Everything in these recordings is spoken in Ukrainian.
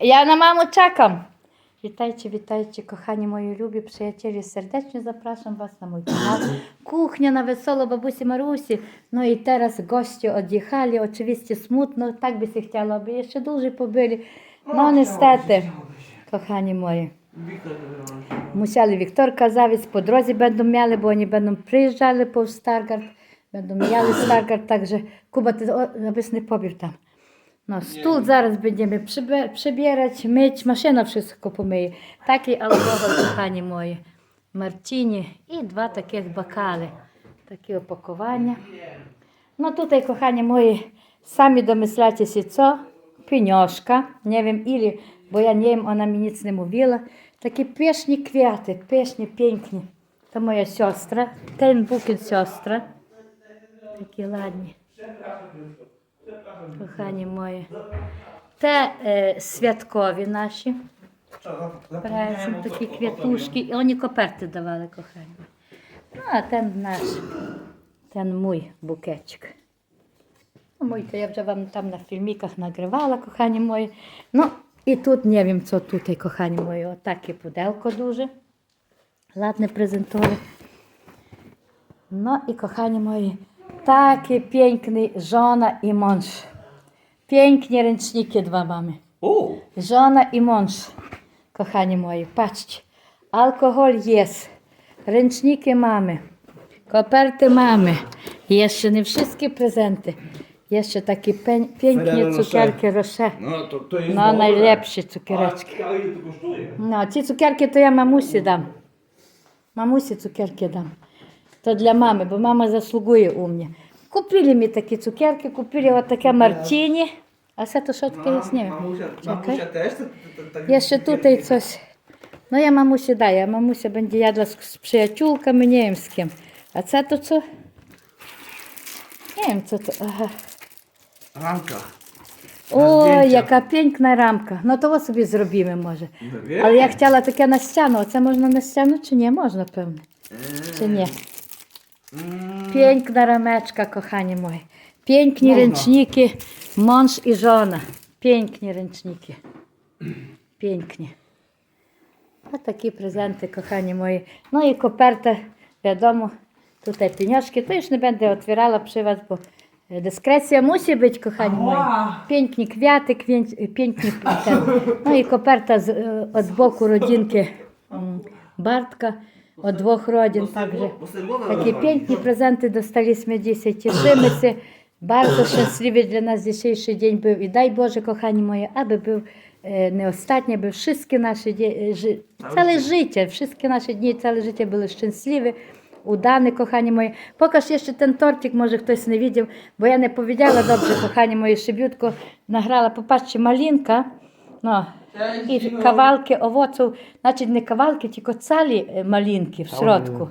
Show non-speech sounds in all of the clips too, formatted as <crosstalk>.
Ja na mamу czekam. Witajcie, witajcie, kochani moi lubi przyjaciele. Serdecznie zapraszam Was na mój kanał. Kuchnia na wesoło babusі Marusі. No i teraz goście odjechali. Oczywiście smutno, tak by się chciało, aby jeszcze dłużej pobyli. No niestety, kochani moi. Musieli Wiktorka zawieźć, po drodze będą mieli, bo oni będą przyjeżdżali po Stargard, będą mieli Stargard, także Kuba, ty o, pobił tam. No stół zaraz będziemy przybe- przebierać, myć, maszyna wszystko pomyje. Taki alkohol, <coughs> kochani moi. Marcini i dwa takie bakale. Takie opakowania. No tutaj, kochani moi, sami domyślacie się co? Pieniążka. Nie wiem ile, bo ja nie wiem, ona mi nic nie mówiła. Takie piesznie kwiaty, piesznie, pięknie. To moja siostra, ten bukiet siostra. Takie ładnie. Кохані мої. Те е, святкові наші. Презент, такі квітушки. І вони коперти давали, кохані. Ну, а ten наш, ten mój букетчик. Ну, мой, то я вже вам там на фільміках нагривала, кохані мої. Ну, і тут не wiem, що тут, кохані мої. Отаке пуделко дуже. Ладне презентове. No i kochani moi, takie piękne żona i mąż. Pięknie ręczniki dwa mamy. Żona i mąż, kochani moi. Patrzcie, alkohol jest, ręczniki mamy, koperty mamy. Jeszcze nie wszystkie prezenty. Jeszcze takie pę- pięknie cukierki Rocher. No to, to jest No najlepsze cukiereczki. A to kosztuje? No, ci cukierki to ja mamusi dam. Mamusi cukierki dam. To dla mamy, bo mama zasługuje u mnie. Купили ми такі цукерки, купили от таке мартіні. А це то що таке я tak Jeszcze tutaj coś. No ja mamusi daję, a mamusia będzie jadła z, z przyjaciółkami, nie wiem z kim. A це то co? Nie wiem co to. Ramka. О, яка piękna рамка. Ну того собі зробимо, може. Але я хотіла таке на стіну. Оце можна на стіну чи ні? Можна, певно. Чи ні? Mm, Piękna rameczka, kochani moi. Piękni Można. ręczniki, mąż i żona. Pięknie ręczniki. Pięknie. A takie prezenty, kochani moi. No i koperta, wiadomo, tutaj pieniążki. To już nie będę otwierała przy was, bo e, dyskrecja musi być, kochani moi. Pięknie kwiaty, kwię- pięknie <laughs> ten. No i koperta z, e, od boku rodzinki mm, Bartka, Bardzo szczęśliwy dla nas dzisiejszy dzień był i daj Boże, kochani moje, aby był e, nie ostatni, aby wszystkie nasze dzie- e, ży- całe życie, wszystkie nasze dni, całe życie były szczęśliwe, udane, kochani moje. Pokaż jeszcze ten torcik, może ktoś nie widział, bo ja nie powiedziała dobrze, kochani moje, szybciutko nagrała. Popatrzcie, malinka, no, i kawałki owoców, znaczy nie kawałki, tylko całe e, malinki w środku.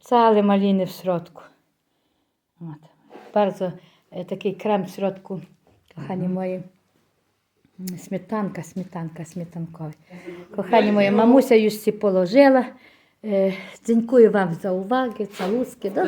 Całe maliny w środku. От. Bardzo e, taki krem w środku, kochani moi. Mm, Śmietanka, śmietanka, śmietankowy. Kochani moje, mamusia już się położyła. E, Dziękuję Wam za uwagę, całuski. Do